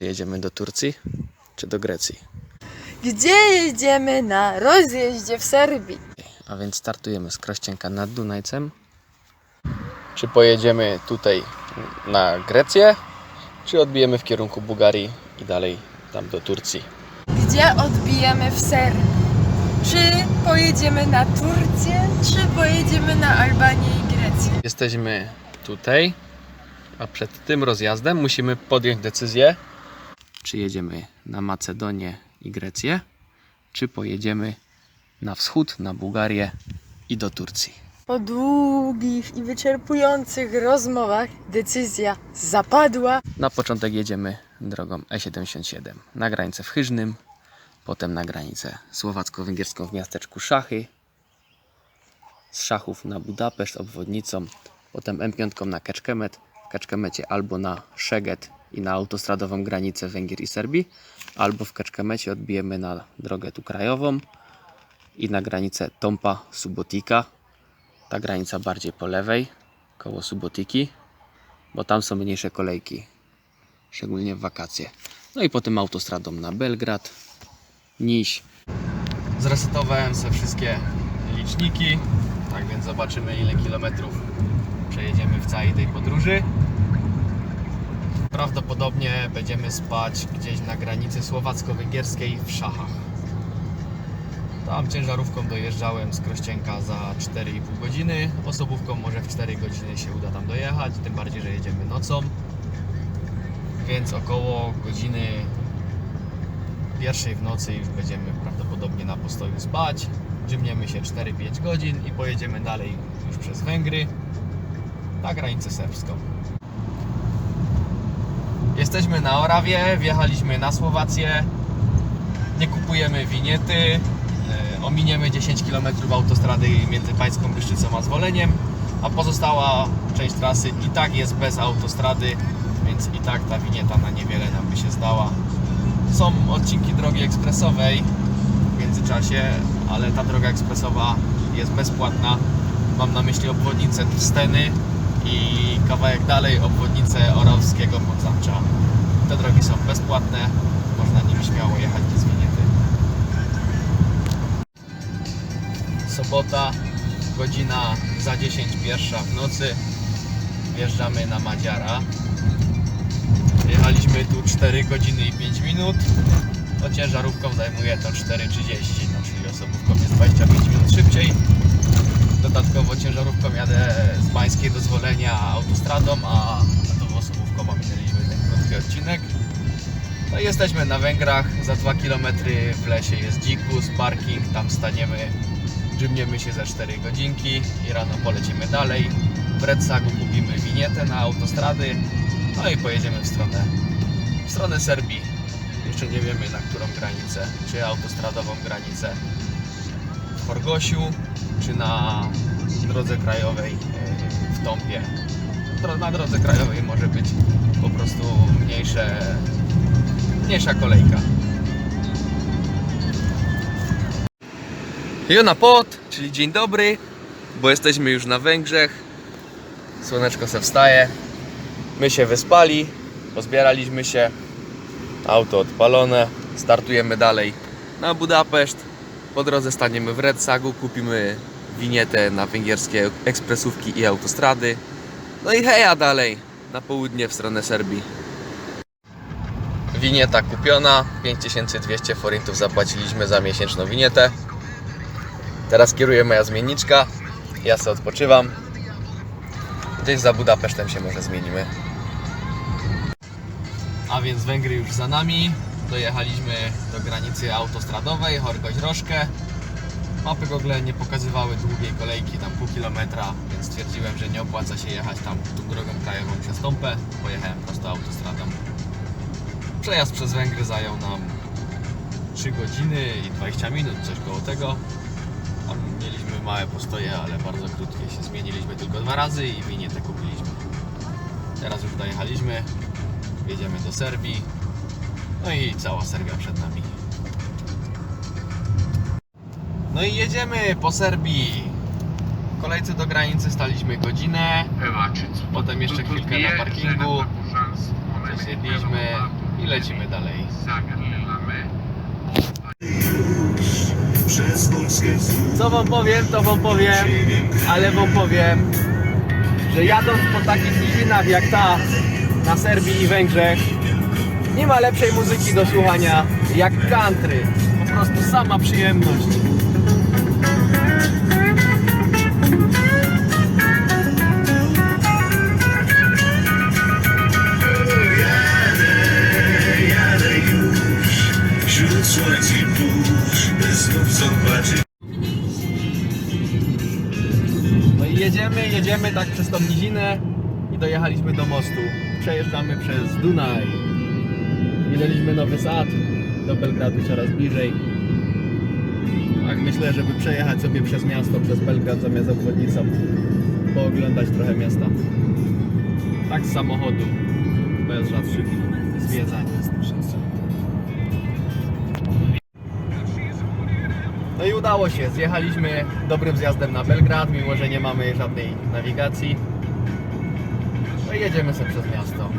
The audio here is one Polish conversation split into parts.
Jedziemy do Turcji czy do Grecji? Gdzie jedziemy na rozjeździe w Serbii? A więc startujemy z Krościenka nad Dunajcem. Czy pojedziemy tutaj na Grecję, czy odbijemy w kierunku Bułgarii i dalej tam do Turcji? Gdzie odbijemy w Serbii? Czy pojedziemy na Turcję, czy pojedziemy na Albanię i Grecję? Jesteśmy tutaj, a przed tym rozjazdem musimy podjąć decyzję, czy jedziemy na Macedonię i Grecję, czy pojedziemy na wschód, na Bułgarię i do Turcji. Po długich i wyczerpujących rozmowach decyzja zapadła. Na początek jedziemy drogą E77 na granicę w Chyżnym, potem na granicę słowacko-węgierską w miasteczku Szachy, z Szachów na Budapeszt obwodnicą, potem M5 na Keczkemet, w Keczkemecie albo na Szeged i na autostradową granicę Węgier i Serbii, albo w Keczkemecie odbijemy na drogę tu krajową i na granicę Tompa Subotika. Ta granica bardziej po lewej, koło Subotiki, bo tam są mniejsze kolejki szczególnie w wakacje. No i potem autostradą na Belgrad, Niś. Zresetowałem sobie wszystkie liczniki, tak więc zobaczymy ile kilometrów przejedziemy w całej tej podróży. Prawdopodobnie będziemy spać gdzieś na granicy słowacko-węgierskiej w Szachach. Tam ciężarówką dojeżdżałem z Krościenka za 4,5 godziny. Osobówką może w 4 godziny się uda tam dojechać, tym bardziej, że jedziemy nocą więc około godziny pierwszej w nocy już będziemy prawdopodobnie na postoju spać. Drzymniemy się 4-5 godzin i pojedziemy dalej już przez Węgry na granicę serbską. Jesteśmy na Orawie, wjechaliśmy na Słowację. Nie kupujemy winiety. e, Ominiemy 10 km autostrady między Pańską Byszczycą a Zwoleniem, a pozostała część trasy i tak jest bez autostrady więc i tak ta winieta na niewiele nam by się zdała. Są odcinki drogi ekspresowej w międzyczasie, ale ta droga ekspresowa jest bezpłatna. Mam na myśli obwodnicę Steny kawałek dalej obwodnicę Orawskiego Podzamcza. Te drogi są bezpłatne, można nimi śmiało jechać bez winiety. Sobota, godzina za 10 pierwsza w nocy. Wjeżdżamy na Madziara. Jechaliśmy tu 4 godziny i 5 minut. To ciężarówką zajmuje to 4,30, no czyli osobówką jest 25 minut szybciej. Dodatkowo ciężarówką jadę z Bańskiej do Zwolenia autostradą, a tą osobówką ominęliśmy ten krótki odcinek. No jesteśmy na Węgrach, za 2 km w lesie jest dzikus, parking, tam staniemy, drzymniemy się za 4 godzinki i rano polecimy dalej. W Redsagu kupimy winietę na autostrady, no i pojedziemy w stronę, w stronę Serbii. Jeszcze nie wiemy na którą granicę, czy autostradową granicę w czy na drodze krajowej e, w Tąpie. Na drodze krajowej może być po prostu mniejsze, mniejsza kolejka. Jona Pot, czyli dzień dobry, bo jesteśmy już na Węgrzech. Słoneczko se wstaje. My się wyspali, pozbieraliśmy się, auto odpalone, startujemy dalej na Budapeszt. Po drodze staniemy w Redsagu, kupimy winietę na węgierskie ekspresówki i autostrady. No i heja dalej, na południe w stronę Serbii. Winieta kupiona, 5200 forintów zapłaciliśmy za miesięczną winietę. Teraz kieruje moja zmienniczka, ja sobie odpoczywam. Gdzieś za Budapesztem się może zmienimy. A więc Węgry już za nami. Dojechaliśmy do granicy autostradowej, Horgoś-Rożkę. Mapy Google nie pokazywały długiej kolejki, tam pół kilometra, więc stwierdziłem, że nie opłaca się jechać tam tą drogą krajową przez Tąpę. Pojechałem prosto autostradą. Przejazd przez Węgry zajął nam 3 godziny i 20 minut, coś koło tego. Tam mieliśmy małe postoje, ale bardzo krótkie. Się zmieniliśmy tylko dwa razy i winietę kupiliśmy. Teraz już dojechaliśmy. Jedziemy do Serbii. No i cała Serbia przed nami. No i jedziemy po Serbii. W kolejce do granicy staliśmy godzinę. Potem jeszcze chwilkę na parkingu. Zjedliśmy i lecimy dalej. Co wam powiem, to wam powiem, ale wam powiem, że jadąc po takich nizinach jak ta na Serbii i Węgrzech, nie ma lepszej muzyki do słuchania jak country. Po prostu sama przyjemność. No i jedziemy, jedziemy tak przez tą nizinę i dojechaliśmy do mostu. Przejeżdżamy przez Dunaj. Minęliśmy Nowy Sad, do Belgradu coraz bliżej. Tak myślę, żeby przejechać sobie przez miasto, przez Belgrad zamiast obwodnicą, pooglądać trochę miasta. Tak z samochodu, bez żadnych zwiedzań. No i udało się, zjechaliśmy dobrym zjazdem na Belgrad, mimo że nie mamy żadnej nawigacji. No i jedziemy sobie przez miasto.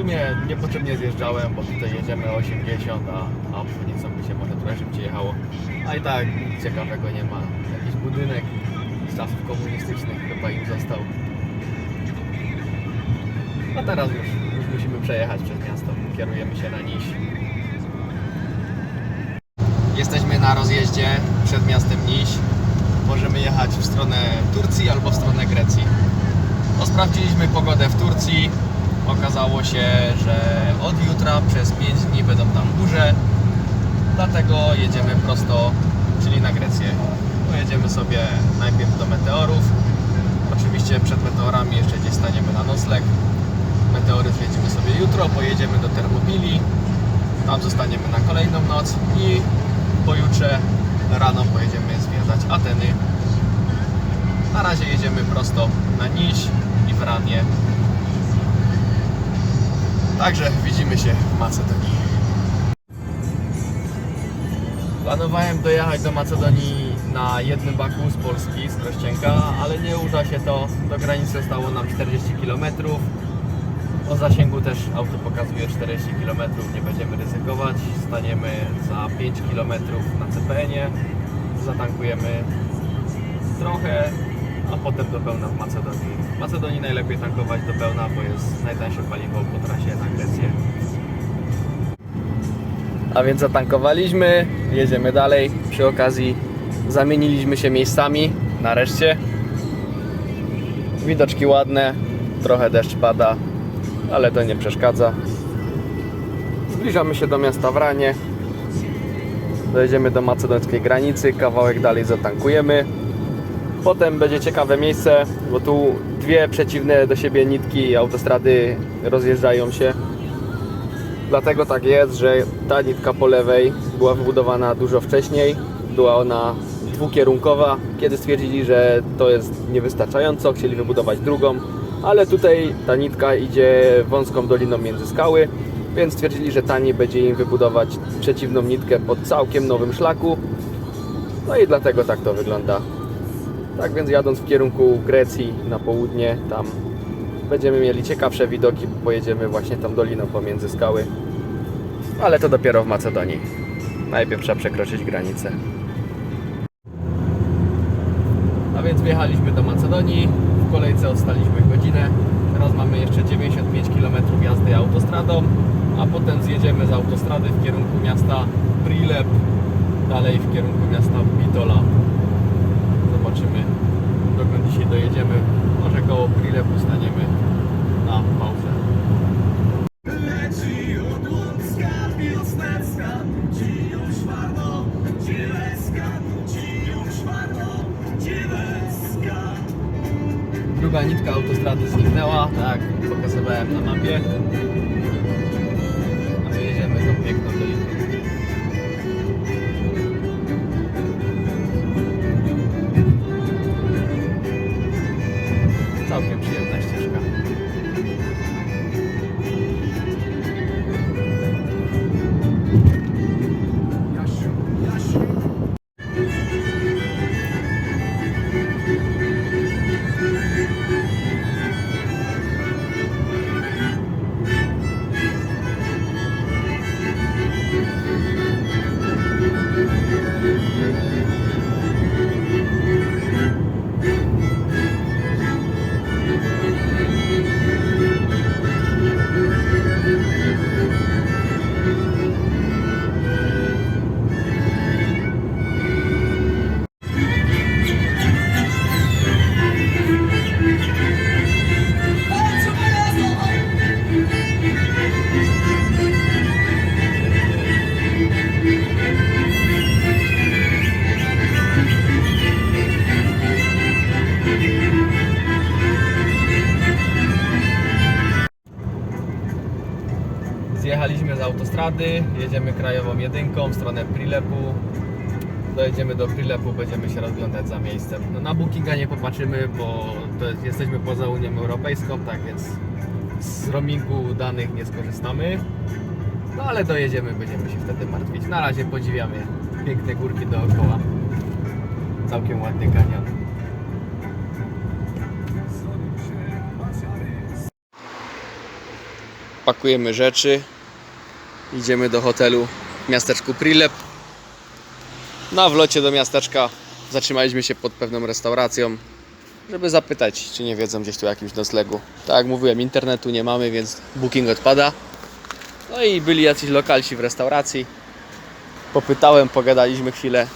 Sumie niepotrzebnie zjeżdżałem, bo tutaj jedziemy 80, a, a obwodnicą by się może trochę szybciej jechało. A i tak nic ciekawego nie ma. Jakiś budynek z czasów komunistycznych chyba im został. No teraz już, już musimy przejechać przez miasto. Kierujemy się na Niś. Jesteśmy na rozjeździe przed miastem Niś. Możemy jechać w stronę Turcji albo w stronę Grecji. Sprawdziliśmy pogodę w Turcji. Okazało się, że od jutra przez 5 dni będą tam burze. Dlatego jedziemy prosto, czyli na Grecję. Pojedziemy sobie najpierw do meteorów. Oczywiście przed meteorami jeszcze gdzieś staniemy na nocleg. Meteory zwiedzimy sobie jutro, pojedziemy do Termopili. Tam zostaniemy na kolejną noc i pojutrze rano pojedziemy zwiedzać Ateny. Na razie jedziemy prosto na Niś i w Ranie. Także widzimy się w Macedonii. Planowałem dojechać do Macedonii na jednym baku z Polski, z Krościenka, ale nie uda się to. Do granicy zostało nam 40 km. O zasięgu też auto pokazuje 40 km, nie będziemy ryzykować. Staniemy za 5 km na CPN-ie, zatankujemy trochę, a potem do pełna w Macedonii. W Macedonii najlepiej tankować do pełna, bo jest najtańsze paliwo po trasie na Grecję. A więc zatankowaliśmy, jedziemy dalej. Przy okazji zamieniliśmy się miejscami, nareszcie. Widoczki ładne, trochę deszcz pada, ale to nie przeszkadza. Zbliżamy się do miasta Wranie. Dojedziemy do macedońskiej granicy, kawałek dalej zatankujemy. Potem będzie ciekawe miejsce, bo tu dwie przeciwne do siebie nitki autostrady rozjeżdżają się. Dlatego tak jest, że ta nitka po lewej była wybudowana dużo wcześniej. Była ona dwukierunkowa. Kiedy stwierdzili, że to jest niewystarczająco, chcieli wybudować drugą, ale tutaj ta nitka idzie wąską doliną między skały, więc stwierdzili, że taniej będzie im wybudować przeciwną nitkę pod całkiem nowym szlaku. No i dlatego tak to wygląda. Tak więc jadąc w kierunku Grecji na południe, tam będziemy mieli ciekawsze widoki, bo pojedziemy właśnie tam doliną pomiędzy skały. Ale to dopiero w Macedonii. Najpierw trzeba przekroczyć granicę. A więc wjechaliśmy do Macedonii. W kolejce odstaliśmy godzinę. Teraz mamy jeszcze 95 km jazdy autostradą, a potem zjedziemy z autostrady w kierunku miasta Prilep, dalej w kierunku miasta Bitola. Zobaczymy, dokąd dzisiaj dojedziemy. Może koło Prilepu staniemy na pauzę. Leci od Druga nitka autostrady zniknęła, tak pokazywałem na mapie. Autostrady, jedziemy krajową jedynką w stronę Prilepu. Dojedziemy do Prilepu, będziemy się rozglądać za miejscem. No, na Bookinga nie popatrzymy, bo jest, jesteśmy poza Unią Europejską, tak więc z roamingu danych nie skorzystamy. No ale dojedziemy, będziemy się wtedy martwić. Na razie podziwiamy piękne górki dookoła. Całkiem ładny kanion. Pakujemy rzeczy. Idziemy do hotelu w miasteczku Prilep. Na wlocie do miasteczka zatrzymaliśmy się pod pewną restauracją, żeby zapytać, czy nie wiedzą gdzieś tu o jakimś noclegu. Tak jak mówiłem, internetu nie mamy, więc booking odpada. No i byli jacyś lokalsi w restauracji. Popytałem, pogadaliśmy chwilę,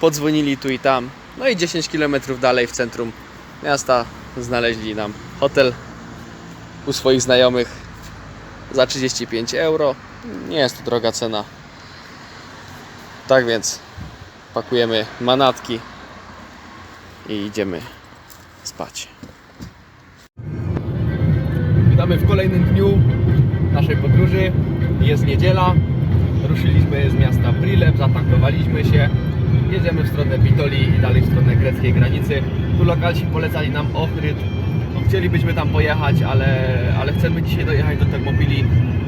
podzwonili tu i tam. No i 10 km dalej w centrum miasta znaleźli nam hotel u swoich znajomych za 35 euro. Nie jest to droga cena. Tak więc pakujemy manatki i idziemy spać. Witamy w kolejnym dniu naszej podróży. Jest niedziela. Ruszyliśmy z miasta Prilep, zatankowaliśmy się. Jedziemy w stronę Bitoli i dalej w stronę greckiej granicy. Tu lokalsi polecali nam Ochryd. No, chcielibyśmy tam pojechać, ale, ale chcemy dzisiaj dojechać do Termopili,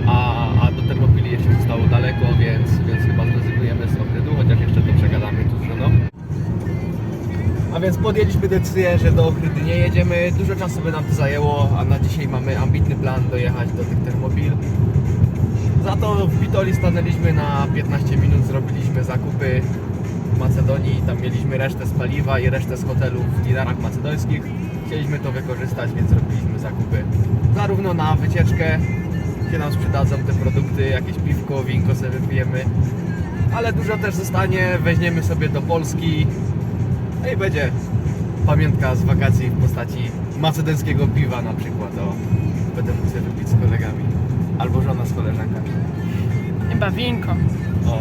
a, a do Termopili jeszcze zostało daleko, więc, więc chyba zrezygnujemy z Ochrydu, chociaż jeszcze to przegadamy tu z żoną. A więc podjęliśmy decyzję, że do Ochrydy nie jedziemy. Dużo czasu by nam to zajęło, a na dzisiaj mamy ambitny plan dojechać do tych Termopil. Za to w Bitoli stanęliśmy na 15 minut, zrobiliśmy zakupy w Macedonii. Tam mieliśmy resztę z paliwa i resztę z hotelu w dinarach macedońskich. Chcieliśmy to wykorzystać, więc zrobiliśmy zakupy zarówno na wycieczkę, gdzie nam sprzedadzą te produkty, jakieś piwko, winko sobie wypijemy, ale dużo też zostanie, weźmiemy sobie do Polski, no i będzie pamiątka z wakacji w postaci macedońskiego piwa na przykład. O, będę mógł sobie wypić z kolegami. Albo żona z koleżankami. Chyba winko. O.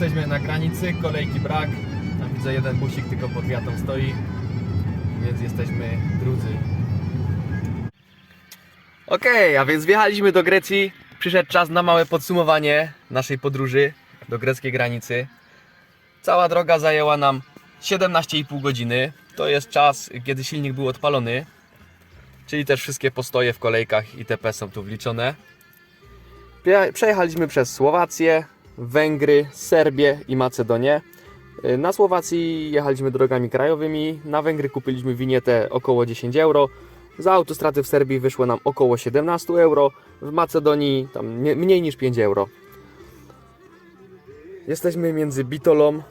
jesteśmy na granicy, kolejki brak. Tam widzę jeden busik tylko pod wiatą stoi, więc jesteśmy drudzy. Okej, a więc wjechaliśmy do Grecji. Przyszedł czas na małe podsumowanie naszej podróży do greckiej granicy. Cała droga zajęła nam 17,5 godziny. To jest czas, kiedy silnik był odpalony. Czyli też wszystkie postoje w kolejkach itp. są tu wliczone. Przejechaliśmy przez Słowację, Węgry, Serbię i Macedonię. Y, Na Słowacji jechaliśmy drogami krajowymi, na Węgry kupiliśmy winietę około 10 euro, za autostrady w Serbii wyszło nam około 17 euro, w Macedonii tam nie, mniej niż 5 euro. Jesteśmy między Bitolą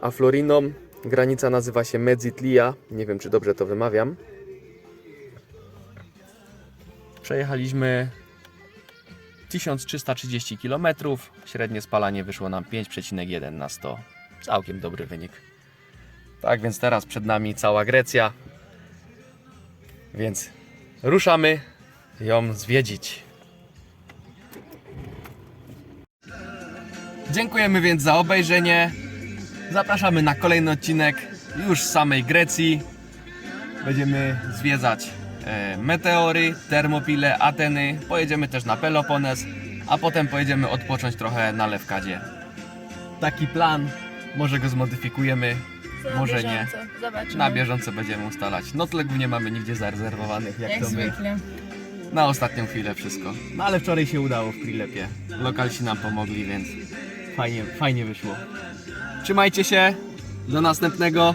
a Floriną. Granica nazywa się Medzitlia, nie wiem czy dobrze to wymawiam. Przejechaliśmy 1330 km, średnie spalanie wyszło nam 5,1 na 100. Całkiem dobry wynik. Tak więc teraz przed nami cała Grecja. Więc ruszamy ją zwiedzić. Dziękujemy więc za obejrzenie. Zapraszamy na kolejny odcinek już z samej Grecji. Będziemy zwiedzać Meteory, Termopile, Ateny. Pojedziemy też na Pelopones, a potem pojedziemy odpocząć trochę na Lewkadzie. Taki plan. Może go zmodyfikujemy, może nie. Zobaczymy. Na bieżąco będziemy ustalać. Noclegów nie mamy nigdzie zarezerwowanych, jak, Jak to my. zwykle. Na ostatnią chwilę wszystko. No ale wczoraj się udało w Prilepie. Lokalsi nam pomogli, więc fajnie, fajnie wyszło. Trzymajcie się. Do następnego.